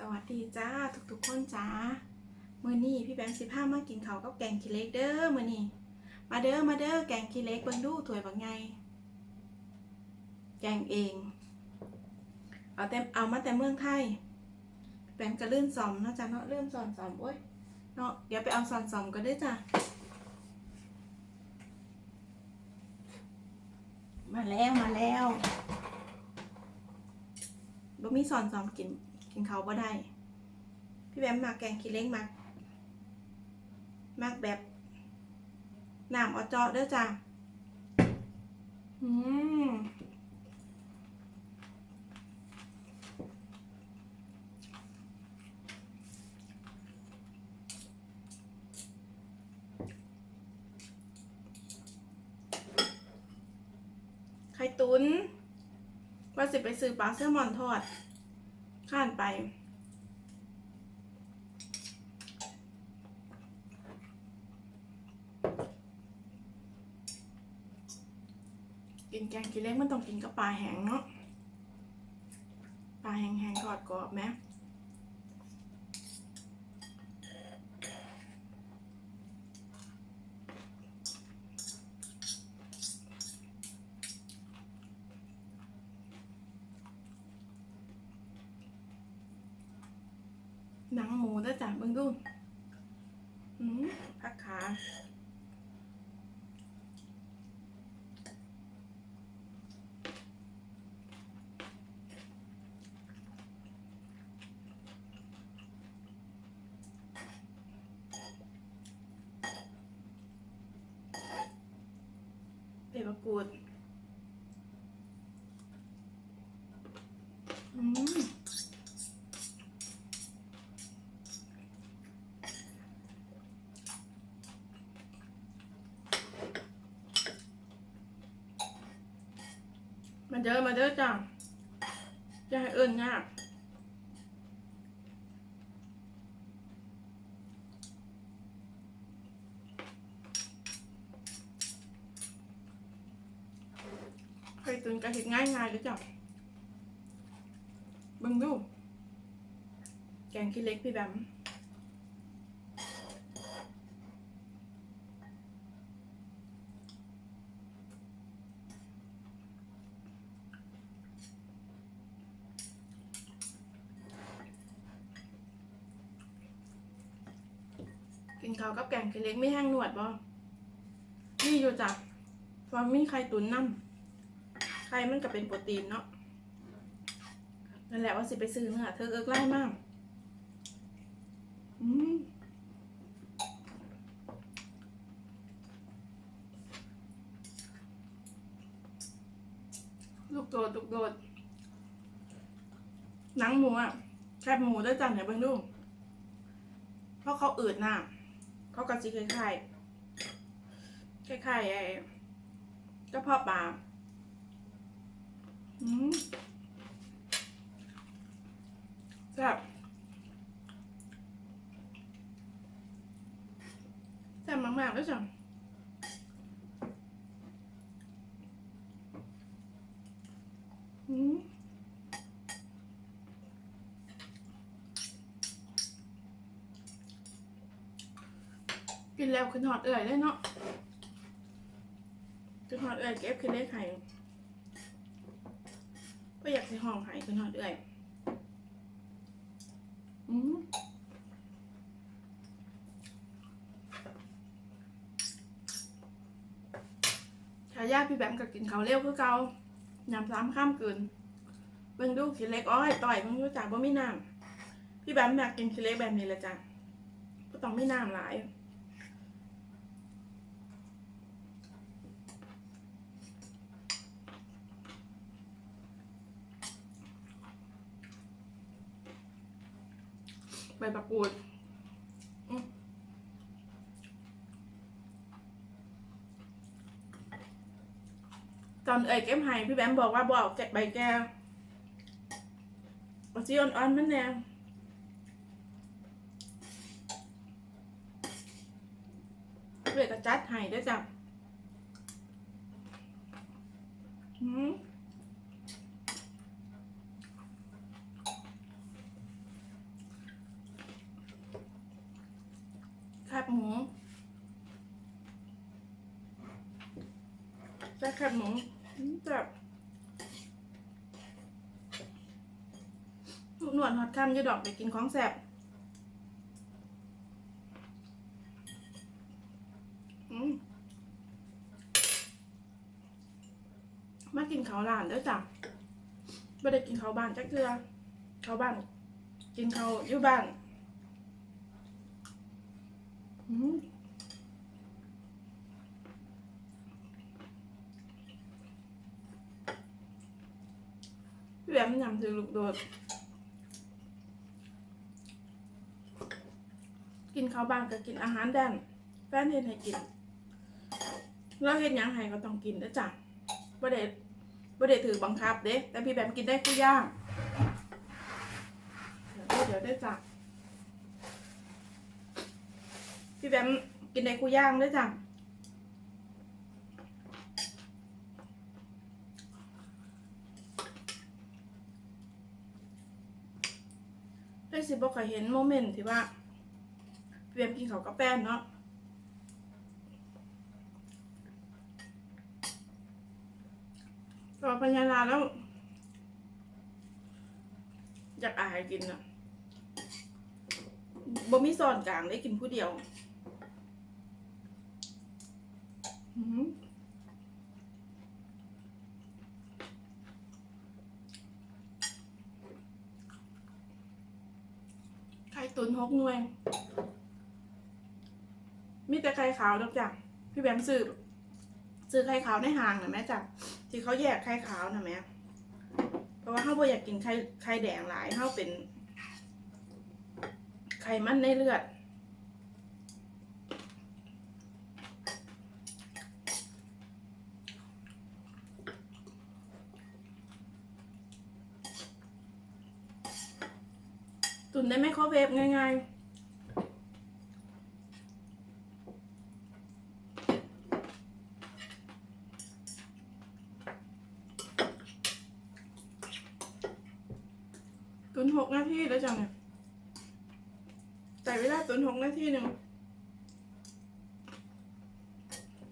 สวัสดีจ้าทุกๆคนจ้ามื้อนี้พี่แบงค์สิพามากินเขากับแกงขี้เล็กเด้อมื้อนี้มาเด้อมาเด้อแกงขี้เล็กเบิ่งดูถ้วยบักไงแกงเอง เอาแต่เอามาแต่เมืองไทยแบงค์ก็ลื่นซอมเนาะจ้ะเนาะเริ่มสอนซอมโอ้ยเนาะเดี๋ยวไปเอาสอนซอมก็ได้จ้ะมาแล้วมาแล้วบ่มีสอนซอมกิน กินเขาบ่ได้ พี่แบมมาแกงขี้เล้งมักมักแบบน้ำเอเจาะเด้อจ้ะอืมไข่ตุนว่าสิไปซื้อปลาแซลมอนทอด ข้านไป กินแกงกินเล็กมันต้องกินกับปลาแห้งเนาะ ปลาแห้งๆทอดกรอบไหม หนังหมูด้วยจ้ะเบิ่งดูอืมผักขาเผ็ดมะกรูด มาเด้อมาเด้อจ้ะจะให้เอิญยากไข่ตุนกระเห็ดง่ายง่ายเลยจ้ะบิ่งดู แกงขี้เล็กพี่แบม กินข้าวกับแกงขี้เล็กไม่แห้งหนวดบ่นี่อยู่จ้ะฟอมมีไข่ตุ๋นน้ำไข่มันก็เป็นโปรตีนเนาะนั่นแหละว่าสิไปซื้อเนื้อเธอเอิกไล่มากอืมลูกโดดลูกโดดหนังหมูอะแคบหมูด้วยจ้ะไหนเบิ่งดูเพราะเขาอืดน่ะ เขากระจิคล้ายๆคล้ายๆไอ้กระเพาะปลาอืมแซ่บแซ่บมากๆเลยจ้ะอืม กิ นแล้วขึ้นหอดเอื่อยเลยเนาะขึ้นหอดเอื่อยเก็บขึ้นได้ไข่ก็อยากใส่ห้องไข่ขึ้นหอดเอื่อยอืมชายาพี่แบมก็กินเขาเร็วคือเกายำซ้ำข้ามเกินเบิ่งดูขี้เล็กอ้อยต่อยเบิ่งดูจ้าบ่มีน้ำพี่แบมอยากกินขี้เล็กแบบนี้ละจ้ะก็ต้องไม่น้ำหลาย ใบประกรูดตอนเอ่ยเก็บไห้พี่แบมบอกว่าบอกแกะใบแก้วจีอ่อนๆมันแนวเพื่อกจัดไห้ด้วยจ้ะอืม หมูแซ่บแคบหมูอืมแบบหนวดหอดคำจะดอกไปกินของแซ่บมากินเขาวร้านด้อจ้ะไม่ได้กินเขาบ้านจักเทือข้าบ้าน กินเขาอยู่บ้าน แหลมยำถือลูกโดด กินข้าวบ้านก็กินอาหารแดนแฟนเห็นให้กิน แล้วเห็นยังไงก็ต้องกินนะจ๊ะบ่ได้บ่ได้ถือบังคับเด้ แต่พี่แบมกินได้กูย่างเดี๋ยวเดี๋ยวได้จ้ะ พี่แบมกินในคูย่างด้วยจ้ะได้สิบอกเคยเห็นโมเมนต์ที่ว่าพี่แบมกินเขาวกับแป้นเนาะพอพัญญาลาแล้ว อยากอายกินอะบ่มีซอนกลางได้กินผู้เดียว อืม ไข่ตุนหกหน่วย มีแต่ไข่ขาวดอกจ้ะพี่แบมซื้อซื้อไข่ขาวในห้างนะแม่จ้ะที่เขาแยกไข่ขาวนะแม่เพราะว่าเขาบ่อยากกินไข่ไข่แดงหลายเขาเป็น ไขมันในเลือด ตุนได้ไหมข้อเวฟง่ายๆตุนหกนาทีแล้วจังเนี่ยใส่เวลาตุนหกนาทีหนึ่ง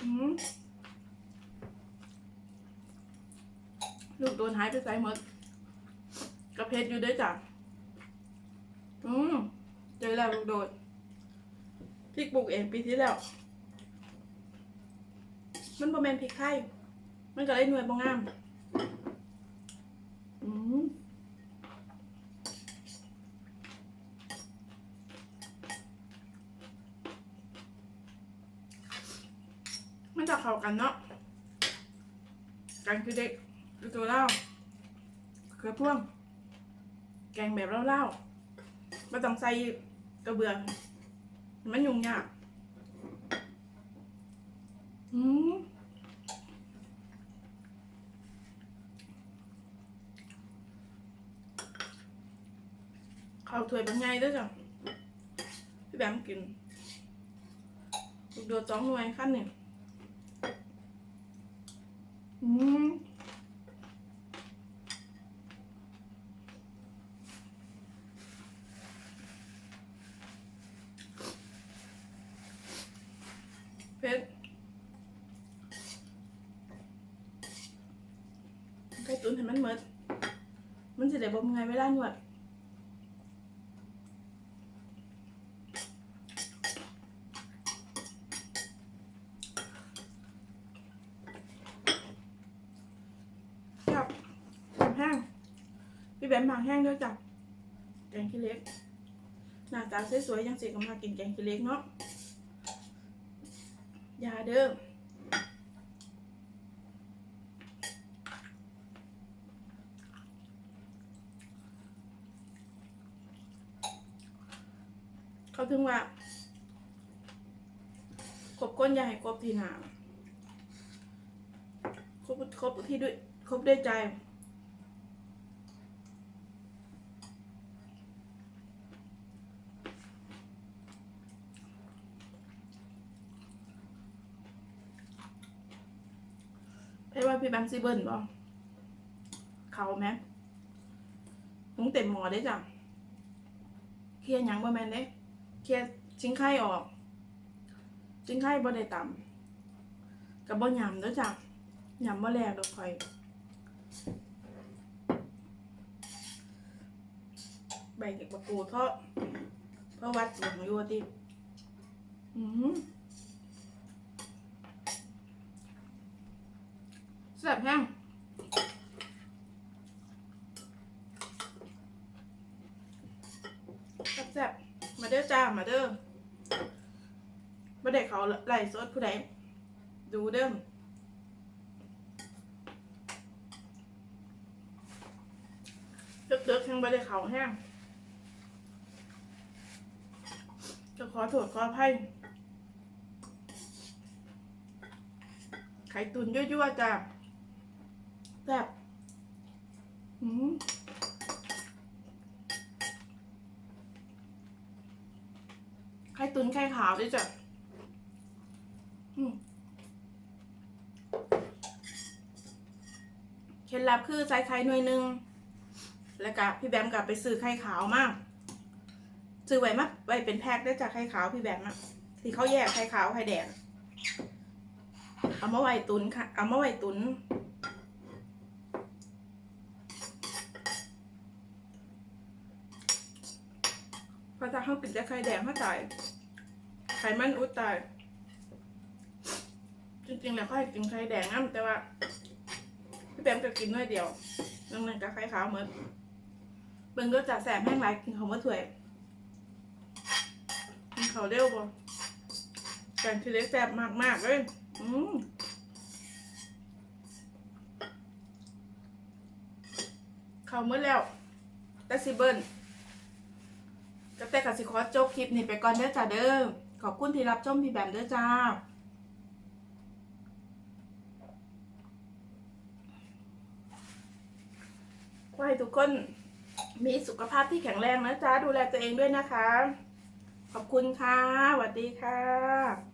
อืมลูกโดนหายไปใส่หมดกระเพชรอยู่ด้วยจ้ะ อแล้วลูกโดดพริกปลูกเองปีที่แล้ว มันบ่แมนพริกไทยมันก็เลยหน่วยบ่งามอืมมันจะเข้ากันเนาะกันคือเด็กคือตัวเล่าคือพ่วง แกงแบบเล่าๆไม่ต้องใส่ กระเบื้อง มันยุ่งยากอืมข้าวถ้วยเป็นไงด้วยจ้ะพี่แบมกินลูกโดดสองหน่วยขั้นหนึ่งอืม เพชรไข่ ตุ๋นให้มันเมดมันจะได้บ่มไงเวลาหนวดครับแห้งพี่แบมบางแห้งด้วยจ้ะแกงขี้เล็กหน้าตาสวยๆยังสิก็มากินแกงขี้เล็กเนาะยาเด้อ ถึงว่าครบก้นอยาให้ครบทีหนาครบครบที่ด้วยครบด้วยใจให้ว่าพี่แบมซีเบิร์นบ่เขาไหมหุงเต็มหมอได้จ้ะเคลียร์ยังบ่แมนเด้ ลียร์ชิ้นไข่ออกจึงให้บ่ได้ต่ำกับบ่ยำด้อจ้ะยำบ่แลกดอกข่อยใบเก็บมะกรูเพราะเพราะวัดหลวงอยู่ว่าติอืมแซ่บแห้งแซ่บ มาเด้อจ้า มาเด้อมาเด็กเขาไล่สดผู้ใดดูเด้อเดือกๆแห้งมาเด็กเขาแห้งจะขอโทษขออภัยไข่ตุนยั่วๆจ้ะแบบอืม ข่ตุนไข่ขาวด้วยจ้ะเคล็ดลับคือใส่ไข่หน่วยหนึ่งแล้วก็พี่แบมกลับไปซื้อไข่ขาวมาก ซื้อไว้มาไว้เป็นแพ็คได้จากไข่ขาวพี่แบมอะที่เขาแยกไข่ขาวไข่แดงเอามาไว้ตุนค่ะ เอามาไว้ตุน เพราะถ้าเขากินแต่ไข่แดงเขาตาย ไขมันอุดตาย จริงๆแล้วเขาให้กินไข่แดงน้ำแต่ว่า พี่แบมก็กินน้อยเดียวนั่นนั่นก็ไข่ขาวเหมือนเบิ่งก็จะแสบแห้งไรกินของมาถ้วยกินเขาวเร็วบ่แกงทีเล็กแซ่บมากมากๆเลยอืมเขาวมืดแล้วแต่สิเบิ้ล ก็แต่กับสิคอจบคลิปนี้ไปก่อนเด้อจ้าเด้อขอบคุณที่รับชมพี่แบมเด้อจ้าขอให้ทุกคนมีสุขภาพที่แข็งแรงนะจ๊ะ ดูแลตัวเองด้วยนะคะ ขอบคุณค่ะสวัสดีค่ะ